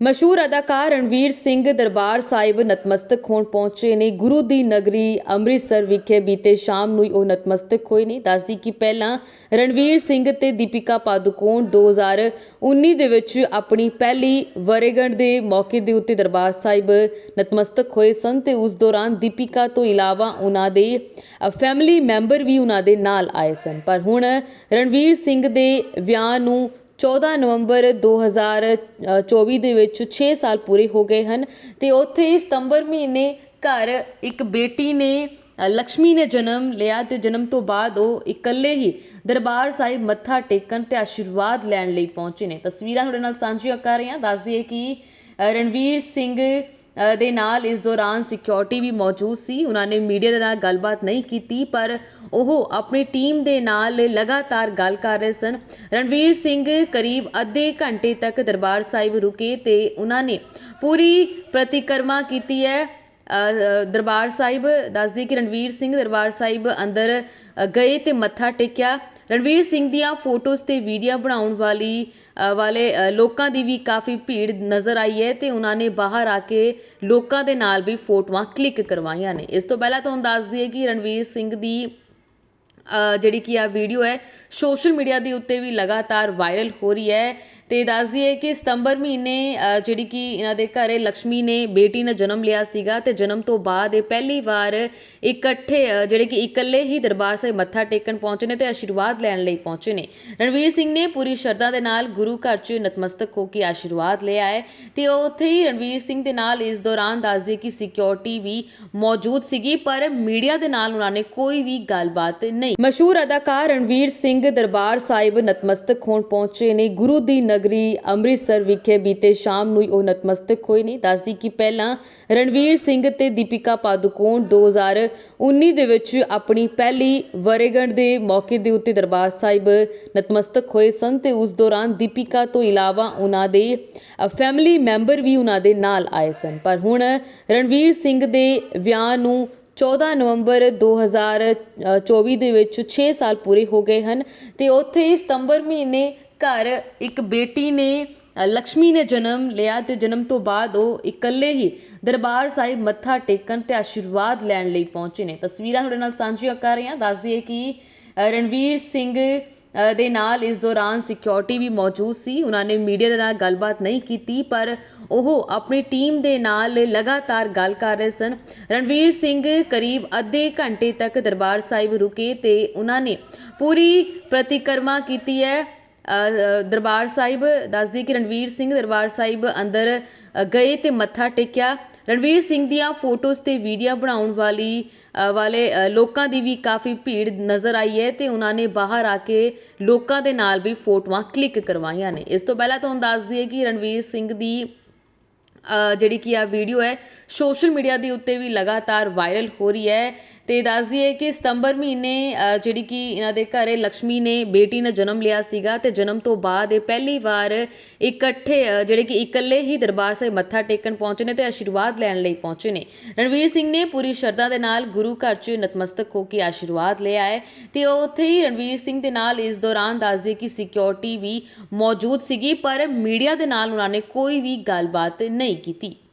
ਮਸ਼ਹੂਰ ਅਦਾਕਾਰ ਰਣਵੀਰ ਸਿੰਘ ਦਰਬਾਰ ਸਾਹਿਬ ਨਤਮਸਤਕ ਹੋਣ ਪਹੁੰਚੇ ਨੇ। ਗੁਰੂ ਦੀ ਨਗਰੀ ਅੰਮ੍ਰਿਤਸਰ ਵਿਖੇ ਬੀਤੇ ਸ਼ਾਮ ਨੂੰ ਹੀ ਉਹ ਨਤਮਸਤਕ ਹੋਏ ਨੇ। ਦੱਸਦੀ ਕਿ ਪਹਿਲਾਂ ਰਣਵੀਰ ਸਿੰਘ ਤੇ ਦੀਪਿਕਾ ਪਾਦੁਕੋਣ 2019 ਦੇ ਵਿੱਚ ਆਪਣੀ ਪਹਿਲੀ ਵਰੇਗੰਢ ਦੇ ਮੌਕੇ ਦੇ ਉੱਤੇ ਦਰਬਾਰ ਸਾਹਿਬ ਨਤਮਸਤਕ ਹੋਏ ਸਨ ਤੇ ਉਸ ਦੌਰਾਨ ਦੀਪਿਕਾ ਤੋਂ ਇਲਾਵਾ ਉਹਨਾਂ ਦੇ ਫੈਮਿਲੀ ਮੈਂਬਰ ਵੀ ਉਹਨਾਂ ਦੇ ਨਾਲ ਆਏ ਸਨ। ਪਰ ਹੁਣ ਰਣਵੀਰ ਸਿੰਘ ਦੇ ਵਿਆਹ ਨੂੰ 14 ਨਵੰਬਰ 2024 ਦੇ ਵਿੱਚ ਛੇ ਸਾਲ ਪੂਰੇ ਹੋ ਗਏ ਹਨ ਅਤੇ ਉੱਥੇ ਹੀ ਸਤੰਬਰ ਮਹੀਨੇ ਘਰ ਇੱਕ ਬੇਟੀ ਨੇ ਲਕਸ਼ਮੀ ਨੇ ਜਨਮ ਲਿਆ ਅਤੇ ਜਨਮ ਤੋਂ ਬਾਅਦ ਉਹ ਇਕੱਲੇ ਹੀ ਦਰਬਾਰ ਸਾਹਿਬ ਮੱਥਾ ਟੇਕਣ ਅਤੇ ਆਸ਼ੀਰਵਾਦ ਲੈਣ ਲਈ ਪਹੁੰਚੇ ਨੇ। ਤਸਵੀਰਾਂ ਤੁਹਾਡੇ ਨਾਲ ਸਾਂਝੀਆਂ ਕਰ ਰਹੇ ਹਾਂ। ਦੱਸ ਦਈਏ ਕਿ ਰਣਵੀਰ ਸਿੰਘ ਦੇ ਨਾਲ ਇਸ ਦੌਰਾਨ ਸਿਕਿਉਰਿਟੀ ਵੀ ਮੌਜੂਦ ਸੀ। ਉਹਨਾਂ ਨੇ ਮੀਡੀਆ ਦੇ ਨਾਲ ਗੱਲਬਾਤ ਨਹੀਂ ਕੀਤੀ, ਪਰ ਉਹ ਆਪਣੀ ਟੀਮ ਦੇ ਨਾਲ ਲਗਾਤਾਰ ਗੱਲ ਕਰ ਰਹੇ ਸਨ। ਰਣਵੀਰ ਸਿੰਘ ਕਰੀਬ ਅੱਧੇ ਘੰਟੇ ਤੱਕ ਦਰਬਾਰ ਸਾਹਿਬ ਰੁਕੇ ਤੇ ਉਹਨਾਂ ਨੇ ਪੂਰੀ ਪ੍ਰਤੀਕਰਮਾ ਕੀਤੀ ਹੈ। ਦਰਬਾਰ ਸਾਹਿਬ ਦੱਸਦੀ ਕਿ ਰਣਵੀਰ ਸਿੰਘ ਦਰਬਾਰ ਸਾਹਿਬ ਅੰਦਰ ਗਏ ਅਤੇ ਮੱਥਾ ਟੇਕਿਆ। ਰਣਵੀਰ ਸਿੰਘ ਦੀਆਂ ਫੋਟੋਜ਼ ਅਤੇ ਵੀਡੀਓ ਬਣਾਉਣ ਵਾਲੀ ਵਾਲੇ ਲੋਕਾਂ ਦੀ ਵੀ ਕਾਫੀ ਭੀੜ ਨਜ਼ਰ ਆਈ ਹੈ ਅਤੇ ਉਹਨਾਂ ਨੇ ਬਾਹਰ ਆ ਕੇ ਲੋਕਾਂ ਦੇ ਨਾਲ ਵੀ ਫੋਟੋਆਂ ਕਲਿੱਕ ਕਰਵਾਈਆਂ ਨੇ। ਇਸ ਤੋਂ ਪਹਿਲਾਂ ਤੁਹਾਨੂੰ ਦੱਸ ਦਈਏ ਕਿ ਰਣਵੀਰ ਸਿੰਘ ਦੀ ਜਿਹੜੀ ਕਿ ਆ ਵੀਡੀਓ ਹੈ ਸੋਸ਼ਲ ਮੀਡੀਆ ਦੇ ਉੱਤੇ ਵੀ ਲਗਾਤਾਰ ਵਾਇਰਲ ਹੋ ਰਹੀ ਹੈ ਅਤੇ ਦੱਸ ਦਈਏ ਕਿ ਸਤੰਬਰ ਮਹੀਨੇ ਜਿਹੜੀ ਕਿ ਇਹਨਾਂ ਦੇ ਘਰ ਲਕਸ਼ਮੀ ਨੇ ਬੇਟੀ ਨੇ ਜਨਮ ਲਿਆ ਸੀਗਾ ਅਤੇ ਜਨਮ ਤੋਂ ਬਾਅਦ ਇਹ ਪਹਿਲੀ ਵਾਰ ਇਕੱਠੇ ਜਿਹੜੇ ਕਿ ਇਕੱਲੇ ਹੀ ਦਰਬਾਰ ਸਾਹਿਬ ਮੱਥਾ ਟੇਕਣ ਪਹੁੰਚੇ ਨੇ ਅਤੇ ਆਸ਼ੀਰਵਾਦ ਲੈਣ ਲਈ ਪਹੁੰਚੇ ਨੇ। ਰਣਵੀਰ ਸਿੰਘ ਨੇ ਪੂਰੀ ਸ਼ਰਧਾ ਦੇ ਨਾਲ ਗੁਰੂ ਘਰ 'ਚ ਨਤਮਸਤਕ ਹੋ ਕੇ ਆਸ਼ੀਰਵਾਦ ਲਿਆ ਹੈ ਅਤੇ ਉਹ ਉੱਥੇ ਹੀ ਰਣਵੀਰ ਸਿੰਘ ਦੇ ਨਾਲ ਇਸ ਦੌਰਾਨ ਦੱਸ ਦਈਏ ਕਿ ਸਿਕਿਉਰਿਟੀ ਵੀ ਮੌਜੂਦ ਸੀਗੀ, ਪਰ ਮੀਡੀਆ ਦੇ ਨਾਲ ਉਹਨਾਂ ਨੇ ਕੋਈ ਵੀ ਗੱਲਬਾਤ ਨਹੀਂ ਮਸ਼ਹੂਰ ਅਦਾਕਾਰ ਰਣਵੀਰ ਸਿੰਘ ਦਰਬਾਰ ਸਾਹਿਬ ਨਤਮਸਤਕ ਹੋਣ ਪਹੁੰਚੇ ਨੇ। ਗੁਰੂ ਦੀ ਨਗਰੀ ਅੰਮ੍ਰਿਤਸਰ ਵਿਖੇ ਬੀਤੇ ਸ਼ਾਮ ਨੂੰ ਹੀ ਉਹ ਨਤਮਸਤਕ ਹੋਏ ਨੇ। ਦੱਸਦੀ ਕਿ ਪਹਿਲਾਂ ਰਣਵੀਰ ਸਿੰਘ ਤੇ ਦੀਪਿਕਾ ਪਾਦੁਕੋਣ 2019 ਦੇ ਵਿੱਚ ਆਪਣੀ ਪਹਿਲੀ ਵਰੇਗੰਢ ਦੇ ਮੌਕੇ ਦੇ ਉੱਤੇ ਦਰਬਾਰ ਸਾਹਿਬ ਨਤਮਸਤਕ ਹੋਏ ਸਨ ਤੇ ਉਸ ਦੌਰਾਨ ਦੀਪਿਕਾ ਤੋਂ ਇਲਾਵਾ ਉਹਨਾਂ ਦੇ ਫੈਮਿਲੀ ਮੈਂਬਰ ਵੀ ਉਹਨਾਂ ਦੇ ਨਾਲ ਆਏ ਸਨ। ਪਰ ਹੁਣ ਰਣਵੀਰ ਸਿੰਘ ਦੇ ਵਿਆਹ ਨੂੰ 14 ਨਵੰਬਰ 2024 ਦੇ ਵਿੱਚ ਛੇ ਸਾਲ ਪੂਰੇ ਹੋ ਗਏ ਹਨ ਅਤੇ ਉੱਥੇ ਹੀ ਸਤੰਬਰ ਮਹੀਨੇ ਘਰ ਇੱਕ ਬੇਟੀ ਨੇ ਲਕਸ਼ਮੀ ਨੇ ਜਨਮ ਲਿਆ ਅਤੇ ਜਨਮ ਤੋਂ ਬਾਅਦ ਉਹ ਇਕੱਲੇ ਹੀ ਦਰਬਾਰ ਸਾਹਿਬ ਮੱਥਾ ਟੇਕਣ ਅਤੇ ਆਸ਼ੀਰਵਾਦ ਲੈਣ ਲਈ ਪਹੁੰਚੇ ਨੇ। ਤਸਵੀਰਾਂ ਤੁਹਾਡੇ ਨਾਲ ਸਾਂਝੀਆਂ ਕਰ ਰਹੇ ਹਾਂ। ਦੱਸ ਦਈਏ ਕਿ ਰਣਵੀਰ ਸਿੰਘ ਦੇ ਨਾਲ ਇਸ ਦੌਰਾਨ ਸਿਕਿਉਰਿਟੀ ਵੀ ਮੌਜੂਦ ਸੀ। ਉਹਨਾਂ ਨੇ ਮੀਡੀਆ ਦੇ ਨਾਲ ਗੱਲਬਾਤ ਨਹੀਂ ਕੀਤੀ, ਪਰ ਉਹ ਆਪਣੀ ਟੀਮ ਦੇ ਨਾਲ ਲਗਾਤਾਰ ਗੱਲ ਕਰ ਰਹੇ ਸਨ। ਰਣਵੀਰ ਸਿੰਘ ਕਰੀਬ ਅੱਧੇ ਘੰਟੇ ਤੱਕ ਦਰਬਾਰ ਸਾਹਿਬ ਰੁਕੇ ਤੇ ਉਹਨਾਂ ਨੇ ਪੂਰੀ ਪ੍ਰਤੀਕਰਮਾ ਕੀਤੀ ਹੈ। ਦਰਬਾਰ ਸਾਹਿਬ, ਦੱਸਦੀ ਕਿ ਰਣਵੀਰ ਸਿੰਘ ਦਰਬਾਰ ਸਾਹਿਬ ਅੰਦਰ ਗਏ ਤੇ ਮੱਥਾ ਟੇਕਿਆ। ਰਣਵੀਰ ਸਿੰਘ ਦੀਆਂ ਫੋਟੋਜ਼ ਤੇ ਵੀਡੀਓ ਬਣਾਉਣ ਵਾਲੀ ਵਾਲੇ ਲੋਕਾਂ ਦੀ ਵੀ ਕਾਫੀ ਭੀੜ ਨਜ਼ਰ ਆਈ ਹੈ ਤੇ ਉਹਨਾਂ ਨੇ ਬਾਹਰ ਆ ਕੇ ਲੋਕਾਂ ਦੇ ਨਾਲ ਵੀ ਫੋਟੋਆਂ ਕਲਿੱਕ ਕਰਵਾਈਆਂ ਨੇ। ਇਸ ਤੋਂ ਪਹਿਲਾਂ ਤੁਹਾਨੂੰ ਦੱਸ ਦਈਏ ਕਿ ਰਣਵੀਰ ਸਿੰਘ ਦੀ ਜਿਹੜੀ ਕਿ ਆ ਵੀਡੀਓ ਹੈ, ਸੋਸ਼ਲ ਮੀਡੀਆ ਦੇ ਉੱਤੇ ਵੀ ਲਗਾਤਾਰ ਵਾਇਰਲ ਹੋ ਰਹੀ ਹੈ। ਅਤੇ ਦੱਸ ਦਈਏ ਕਿ ਸਤੰਬਰ ਮਹੀਨੇ ਜਿਹੜੀ ਕਿ ਇਹਨਾਂ ਦੇ ਘਰ ਲਕਸ਼ਮੀ ਨੇ ਬੇਟੀ ਨੇ ਜਨਮ ਲਿਆ ਸੀਗਾ ਅਤੇ ਜਨਮ ਤੋਂ ਬਾਅਦ ਇਹ ਪਹਿਲੀ ਵਾਰ ਇਕੱਠੇ ਜਿਹੜੇ ਕਿ ਇਕੱਲੇ ਹੀ ਦਰਬਾਰ ਸਾਹਿਬ ਮੱਥਾ ਟੇਕਣ ਪਹੁੰਚੇ ਨੇ ਅਤੇ ਆਸ਼ੀਰਵਾਦ ਲੈਣ ਲਈ ਪਹੁੰਚੇ ਨੇ। ਰਣਵੀਰ ਸਿੰਘ ਨੇ ਪੂਰੀ ਸ਼ਰਧਾ ਦੇ ਨਾਲ ਗੁਰੂ ਘਰ 'ਚ ਨਤਮਸਤਕ ਹੋ ਕੇ ਆਸ਼ੀਰਵਾਦ ਲਿਆ ਹੈ ਅਤੇ ਉਹ ਉੱਥੇ ਹੀ ਰਣਵੀਰ ਸਿੰਘ ਦੇ ਨਾਲ ਇਸ ਦੌਰਾਨ ਦੱਸ ਦਈਏ ਕਿ ਸਿਕਿਉਰਿਟੀ ਵੀ ਮੌਜੂਦ ਸੀਗੀ, ਪਰ ਮੀਡੀਆ ਦੇ ਨਾਲ ਉਹਨਾਂ ਨੇ ਕੋਈ ਵੀ ਗੱਲਬਾਤ ਨਹੀਂ ਕੀਤੀ।